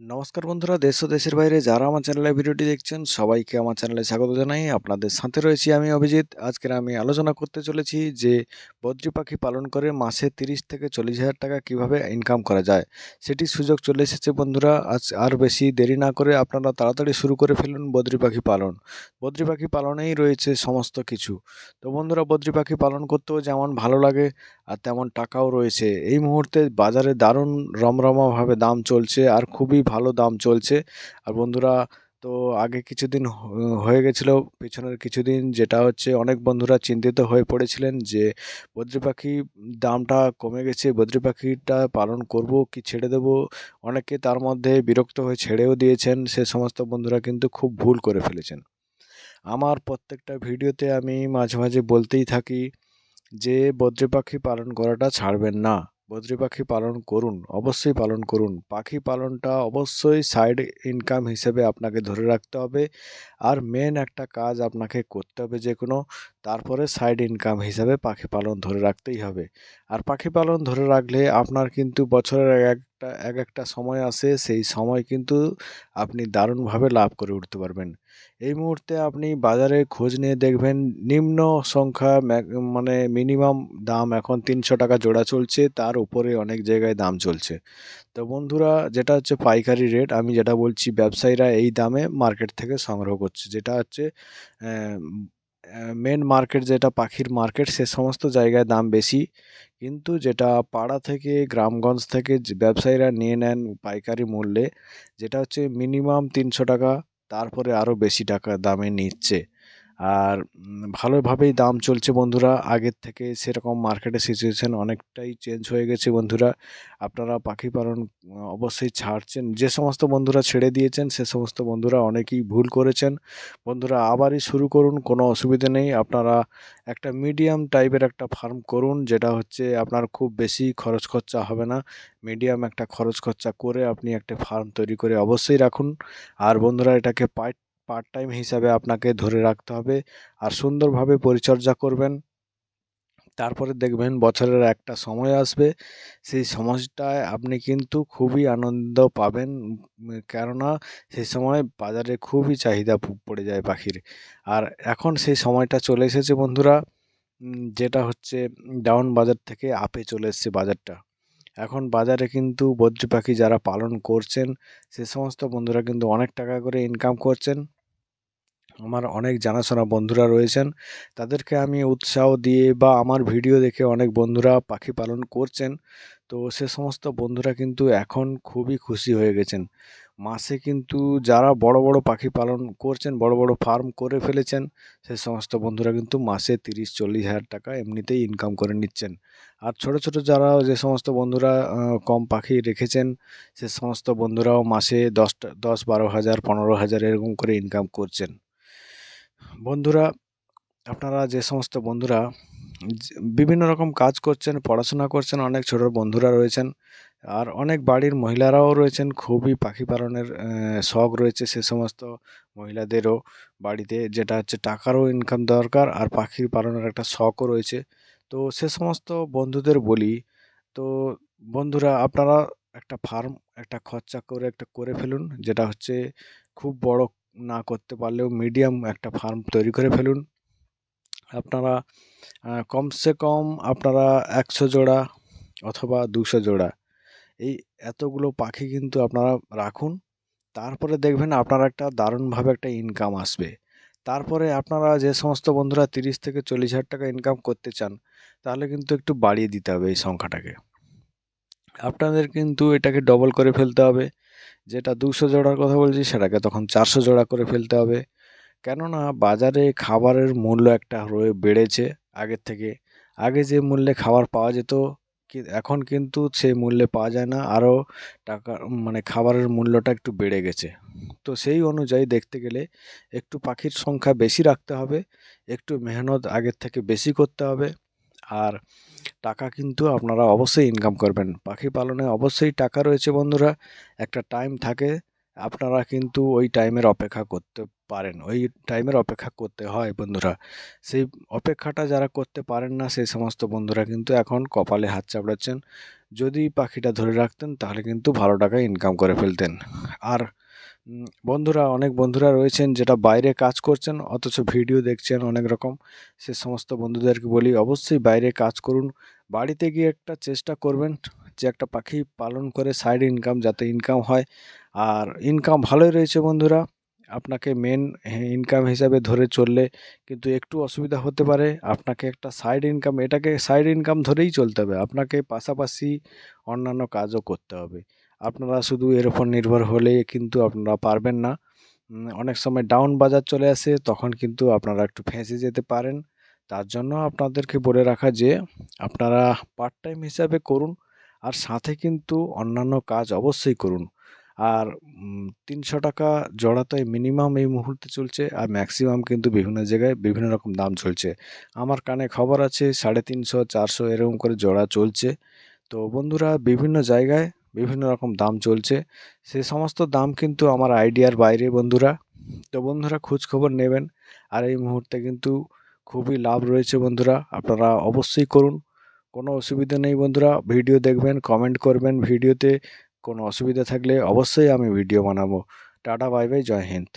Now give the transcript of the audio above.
নমস্কার বন্ধুরা, দেশ দেশের বাইরে যারা আমার চ্যানেলে ভিডিওটি দেখছেন, সবাইকে আমার চ্যানেলে স্বাগত জানাই। আপনাদের সাথে রয়েছি আমি অভিজিৎ। আজকের আমি আলোচনা করতে চলেছি যে, বদ্রি পাখি পালন করে মাসে তিরিশ থেকে চল্লিশ হাজার টাকা কীভাবে ইনকাম করা যায়? সেটি সুযোগ চলে এসেছে বন্ধুরা, আজ আর বেশি দেরি না করে আপনারা তাড়াতাড়ি শুরু করে ফেলুন বদ্রি পাখি পালন। বদ্রি পাখি পালনেই রয়েছে সমস্ত কিছু। তো বন্ধুরা, বদ্রি পাখি পালন করতেও যেমন ভালো লাগে আর তেমন টাকাও রয়েছে। এই মুহূর্তে বাজারে দারুণ রমরমাভাবে দাম চলছে আর খুবই ভালো দাম চলছে। আর বন্ধুরা, তো আগে কিছুদিন হয়ে গেছিল, পিছনের কিছুদিন যেটা হচ্ছে অনেক বন্ধুরা চিন্তিত হয়ে পড়েছিলেন যে, বদ্রি পাখি দামটা কমে গেছে, বদ্রি পাখিটা পালন করব কি ছেড়ে দেব? অনেকে তার মধ্যে বিরক্ত হয়ে ছেড়েও দিয়েছেন, সে সমস্ত বন্ধুরা কিন্তু খুব ভুল করে ফেলেছেন। আমার প্রত্যেকটা ভিডিওতে আমি মাঝে মাঝে বলতেই থাকি যে, বদ্রি পাখি পালন করাটা ছাড়বেন না। বদ্রি পাখি পালন করুন, অবশ্যই পালন করুন। পাখি পালনটা অবশ্যই সাইড ইনকাম হিসেবে আপনাকে ধরে রাখতে হবে। আর মেন একটা কাজ আপনাকে করতে হবে যে কোনো, তারপরে সাইড ইনকাম হিসাবে পাখি পালন ধরে রাখতেই হবে। আর পাখি পালন ধরে রাখলে আপনার কিন্তু বছরের এক একটা, এক একটা সময় আসে সেই সময় কিন্তু আপনি দারুণভাবে লাভ করে উঠতে পারবেন। এই মুহূর্তে আপনি বাজারে খোঁজ নিয়ে দেখবেন নিম্ন সংখ্যা মানে মিনিমাম দাম এখন তিনশো টাকা জোড়া চলছে, তার উপরে অনেক জায়গায় দাম চলছে। তো বন্ধুরা, যেটা হচ্ছে পাইকারি রেট, আমি যেটা বলছি, ব্যবসায়ীরা এই দামে মার্কেট থেকে সংগ্রহ করছে, যেটা হচ্ছে মেন মার্কেট যেটা পাখির মার্কেট সে সমস্ত জায়গায় দাম বেশি। কিন্তু যেটা পাড়া থেকে, গ্রামগঞ্জ থেকে ব্যবসায়ীরা নিয়ে নেন পাইকারি মূল্যে, যেটা হচ্ছে মিনিমাম তিনশো টাকা, তারপরে আরও বেশি টাকা দামে নিচ্ছে। আর ভালোভাবেই দাম চলছে বন্ধুরা। আগের থেকে সেরকম মার্কেটের সিচুয়েশন অনেকটাই চেঞ্জ হয়ে গেছে বন্ধুরা। আপনারা পাখি পালন অবশ্যই ছাড়ছেন। যে সমস্ত বন্ধুরা ছেড়ে দিয়েছেন, সে সমস্ত বন্ধুরা অনেকেই ভুল করেছেন। বন্ধুরা, আবারই শুরু করুন, কোনো অসুবিধে নেই। আপনারা একটা মিডিয়াম টাইপের একটা ফার্ম করুন, যেটা হচ্ছে আপনার খুব বেশি খরচ খরচা হবে না। মিডিয়াম একটা খরচ খরচা করে আপনি একটা ফার্ম তৈরি করে অবশ্যই রাখুন। আর বন্ধুরা, এটাকে পার্ট পার্ট টাইম হিসাবে আপনাকে ধরে রাখতে হবে আর সুন্দরভাবে পরিচর্যা করবেন। তারপরে দেখবেন বছরের একটা সময় আসবে। সেই সময়টায় আপনি কিন্তু খুবই আনন্দ পাবেন। কেননা সেই সময় বাজারে খুবই চাহিদা পড়ে যায় পাখির। আর এখন সেই সময়টা চলে এসেছে বন্ধুরা যেটা হচ্ছে ডাউন বাজার থেকে আপে চলে এসেছে বাজারটা। এখন বাজারে কিন্তু বদ্রি পাখি যারা পালন করছেন, সে সমস্ত বন্ধুরা কিন্তু অনেক টাকা করে ইনকাম করছেন। আমার অনেক জানাশোনা বন্ধুরা রয়েছেন। তাদেরকে আমি উৎসাহ দিয়ে বা আমার ভিডিও দেখে অনেক বন্ধুরা পাখি পালন করছেন। তো সে সমস্ত বন্ধুরা কিন্তু এখন খুবই খুশি হয়ে গেছেন। মাসে কিন্তু যারা বড় বড় পাখি পালন করছেন, বড় বড় ফার্ম করে ফেলেছেন, সে সমস্ত বন্ধুরা কিন্তু মাসে তিরিশ, চল্লিশ হাজার টাকা এমনিতেই ইনকাম করে নিচ্ছেন। আর ছোট ছোট যারা যে সমস্ত বন্ধুরা কম পাখি রেখেছেন, সে সমস্ত বন্ধুরাও মাসে দশটা, দশ, বারো হাজার, পনেরো হাজার এরকম করে ইনকাম করছেন। বন্ধুরা, আপনারা যে সমস্ত বন্ধুরা, বিভিন্ন রকম কাজ করছেন, পড়াশোনা করছেন, অনেক ছোট বন্ধুরা রয়েছেন, আর অনেক বাড়ির মহিলারাও রয়েছেন, খুবই পাখি পালনের শখ রয়েছে সে সমস্ত মহিলাদেরও। বাড়িতে যেটা হচ্ছে টাকারও ইনকাম দরকার, আর পাখি পালনের একটা শখও রয়েছে। তো সে সমস্ত বন্ধুদের বলি, তো বন্ধুরা, আপনারা একটা ফার্ম, একটা খরচা করে, একটা করে ফেলুন, যেটা হচ্ছে খুব বড় না করতে পারলেও মিডিয়াম একটা ফার্ম তৈরি করে ফেলুন। আপনারা কমসে কম আপনারা একশো জোড়া অথবা দুশো জোড়া এই এতগুলো পাখি কিন্তু আপনারা রাখুন। তারপরে দেখবেন আপনার একটা দারুণভাবে একটা ইনকাম আসবে। তারপরে আপনারা যে সমস্ত বন্ধুরা তিরিশ থেকে চল্লিশ হাজার টাকা ইনকাম করতে চান, তাহলে কিন্তু একটু বাড়িয়ে দিতে হবে এই সংখ্যাটাকে। আপনাদের কিন্তু এটাকে ডবল করে ফেলতে হবে। যেটা দুশো জোড়ার কথা বলছি সেটাকে তখন চারশো জোড়া করে ফেলতে হবে। কেননা বাজারে খাবারের মূল্য একটা রয়ে বেড়েছে আগের থেকে। আগে যে মূল্যে খাবার পাওয়া যেত এখন কিন্তু সেই মূল্যে পাওয়া যায় না। আরও টাকা মানে খাবারের মূল্যটা একটু বেড়ে গেছে। তো সেই অনুযায়ী দেখতে গেলে একটু পাখির সংখ্যা বেশি রাখতে হবে, একটু মেহনত আগের থেকে বেশি করতে হবে। আর টাকা কিন্তু আপনারা অবশ্যই ইনকাম করবেন। পাখি পালনে অবশ্যই টাকা রয়েছে বন্ধুরা। একটা টাইম থাকে, আপনারা কিন্তু ওই টাইমের অপেক্ষা করতে পারেন। ওই টাইমের অপেক্ষা করতে হয় বন্ধুরা। সেই অপেক্ষাটা যারা করতে পারেন না, সেই সমস্ত বন্ধুরা কিন্তু এখন কপালে হাত চাপড়াচ্ছেন। যদি পাখিটা ধরে রাখতেন, তাহলে কিন্তু ভালো টাকা ইনকাম করে ফেলতেন। আর বন্ধুরা, অনেক বন্ধুরা রয়েছেন যেটা বাইরে কাজ করছেন, অথচ ভিডিও দেখছেন অনেক রকম। সে সমস্ত বন্ধুদেরকে বলি, অবশ্যই বাইরে কাজ করুন। বাড়িতে গিয়ে একটা চেষ্টা করবেন যে একটা পাখি পালন করে সাইড ইনকাম যাতে ইনকাম হয়। আর ইনকাম ভালোই রয়েছে বন্ধুরা। আপনাকে মেন ইনকাম হিসাবে ধরে চললে কিন্তু একটু অসুবিধা হতে পারে। আপনাকে একটা সাইড ইনকাম এটাকে সাইড ইনকাম ধরেই চলতে হবে। আপনাকে পাশাপাশি অন্যান্য কাজও করতে হবে। আপনারা শুধু এর উপর নির্ভর হলে কিন্তু আপনারা পারবেন না। অনেক সময় ডাউন বাজার চলে আসে, তখন কিন্তু আপনারা একটু ফেঁসে যেতে পারেন। তার জন্য আপনাদেরকে বলে রাখা যে, আপনারা পার্ট টাইম হিসাবে করুন, আর সাথে কিন্তু অন্যান্য কাজ অবশ্যই করুন। আর তিনশো টাকা জোড়াতে মিনিমাম এই মুহূর্তে চলছে, আর ম্যাক্সিমাম কিন্তু বিভিন্ন জায়গায় বিভিন্ন রকম দাম চলছে। আমার কানে খবর আছে, সাড়ে তিনশো, চারশো এরকম করে জোড়া চলছে। তো বন্ধুরা, বিভিন্ন জায়গায় বিভিন্ন রকম দাম চলছে। সে সমস্ত দাম কিন্তু আমার আইডিয়ার বাইরে, বন্ধুরা। তো বন্ধুরা খোঁজ খবর নেবেন। আর এই মুহূর্তে কিন্তু খুবই লাভ রয়েছে, বন্ধুরা। আপনারা অবশ্যই করুন। কোনো অসুবিধা নেই, বন্ধুরা। ভিডিও দেখবেন কমেন্ট করবেন। ভিডিওতে কোনো অসুবিধা থাকলে অবশ্যই আমি ভিডিও বানাবো। টাটা বাই বাই জয় হিন্দ।